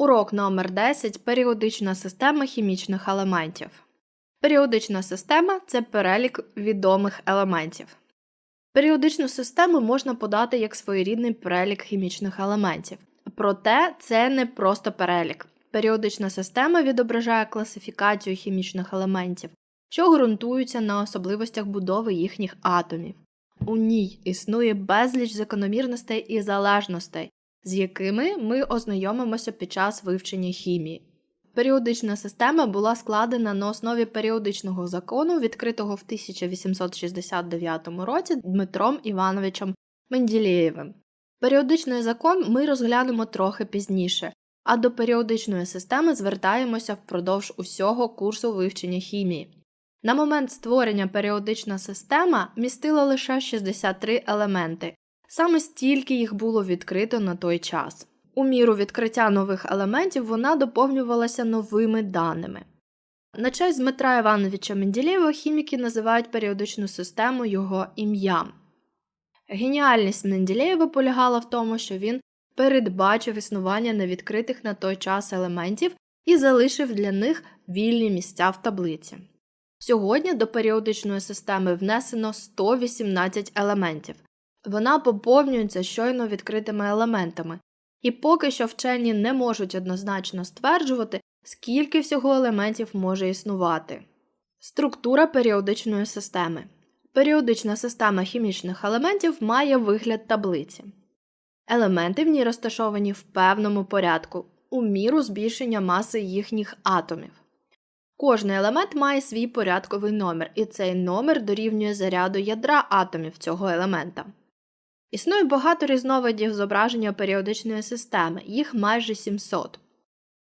Урок номер 10 Періодична система хімічних елементів. Періодична система це перелік відомих елементів. Періодичну систему можна подати як своєрідний перелік хімічних елементів. Проте це не просто перелік. Періодична система відображає класифікацію хімічних елементів, що ґрунтуються на особливостях будови їхніх атомів. У ній існує безліч закономірностей і залежностей, з якими ми ознайомимося під час вивчення хімії. Періодична система була складена на основі періодичного закону, відкритого в 1869 році Дмитром Івановичем Менділєєвим. Періодичний закон ми розглянемо трохи пізніше, а до періодичної системи звертаємося впродовж усього курсу вивчення хімії. На момент створення періодична система містила лише 63 елементи, саме стільки їх було відкрито на той час. У міру відкриття нових елементів вона доповнювалася новими даними. На честь Дмитра Івановича Менділєєва хіміки називають періодичну систему його ім'ям. Геніальність Менділєєва полягала в тому, що він передбачив існування невідкритих на той час елементів і залишив для них вільні місця в таблиці. Сьогодні до періодичної системи внесено 118 елементів. Вона поповнюється щойно відкритими елементами, і поки що вчені не можуть однозначно стверджувати, скільки всього елементів може існувати. Структура періодичної системи. Періодична система хімічних елементів має вигляд таблиці. Елементи в ній розташовані в певному порядку, у міру збільшення маси їхніх атомів. Кожний елемент має свій порядковий номер, і цей номер дорівнює заряду ядра атомів цього елемента. Існує багато різновидів зображення періодичної системи, їх майже 700.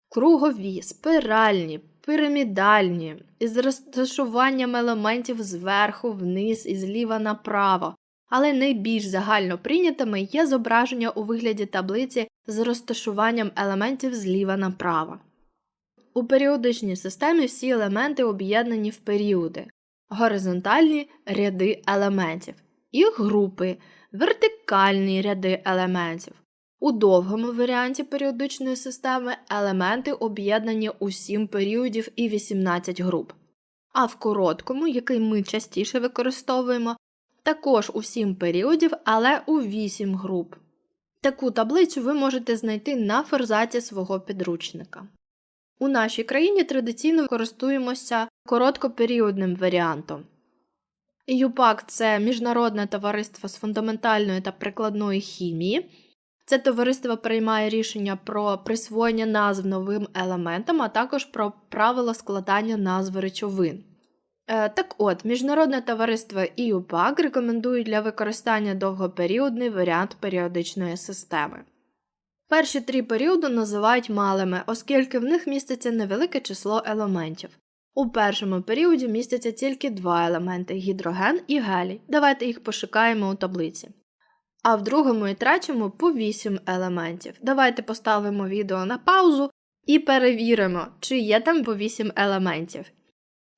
Кругові, спиральні, пірамідальні, із розташуванням елементів зверху вниз і зліва направо, але найбільш загально прийнятими є зображення у вигляді таблиці з розташуванням елементів зліва направо. У періодичній системі всі елементи об'єднані в періоди, горизонтальні ряди елементів і групи, вертикальні ряди елементів. У довгому варіанті періодичної системи елементи об'єднані у 7 періодів і 18 груп. А в короткому, який ми частіше використовуємо, також у 7 періодів, але у 8 груп. Таку таблицю ви можете знайти на форзаті свого підручника. У нашій країні традиційно користуємося короткоперіодним варіантом. ЮПАК це Міжнародне товариство з фундаментальної та прикладної хімії. Це товариство приймає рішення про присвоєння назв новим елементам, а також про правила складання назв речовин. Е, так от, Міжнародне товариство і ЮПАК рекомендують для використання довгоперіодний варіант періодичної системи. Перші три періоди називають малими, оскільки в них міститься невелике число елементів. У першому періоді містяться тільки два елементи гідроген і гелій. Давайте їх пошукаємо у таблиці. А в другому і третьому по 8 елементів. Давайте поставимо відео на паузу і перевіримо, чи є там по 8 елементів.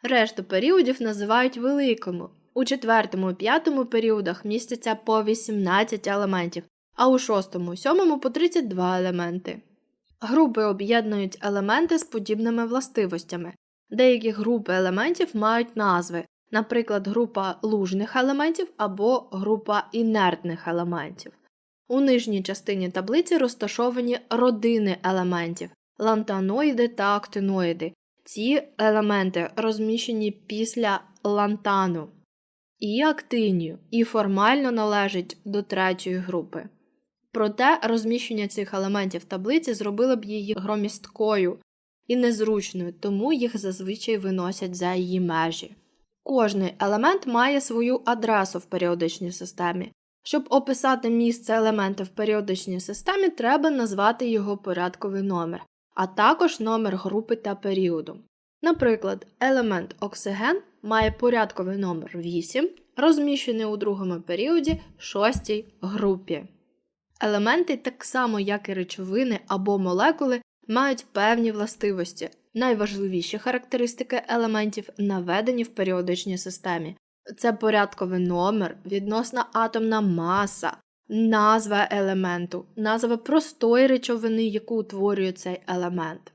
Решту періодів називають великому. У четвертому і п'ятому періодах містяться по 18 елементів, а у шостому і сьомому по 32 елементи. Групи об'єднують елементи з подібними властивостями. Деякі групи елементів мають назви, наприклад, група лужних елементів або група інертних елементів. У нижній частині таблиці розташовані родини елементів лантаноїди та актиноїди. Ці елементи розміщені після лантану і актинію і формально належать до третьої групи. Проте розміщення цих елементів в таблиці зробило б її громісткою і незручною, тому їх зазвичай виносять за її межі. Кожний елемент має свою адресу в періодичній системі. Щоб описати місце елемента в періодичній системі, треба назвати його порядковий номер, а також номер групи та періоду. Наприклад, елемент оксиген має порядковий номер 8, розміщений у другому періоді 6 групі. Елементи, так само як і речовини або молекули, мають певні властивості. Найважливіші характеристики елементів наведені в періодичній системі. Це порядковий номер, відносна атомна маса, назва елементу, назва простої речовини, яку утворює цей елемент.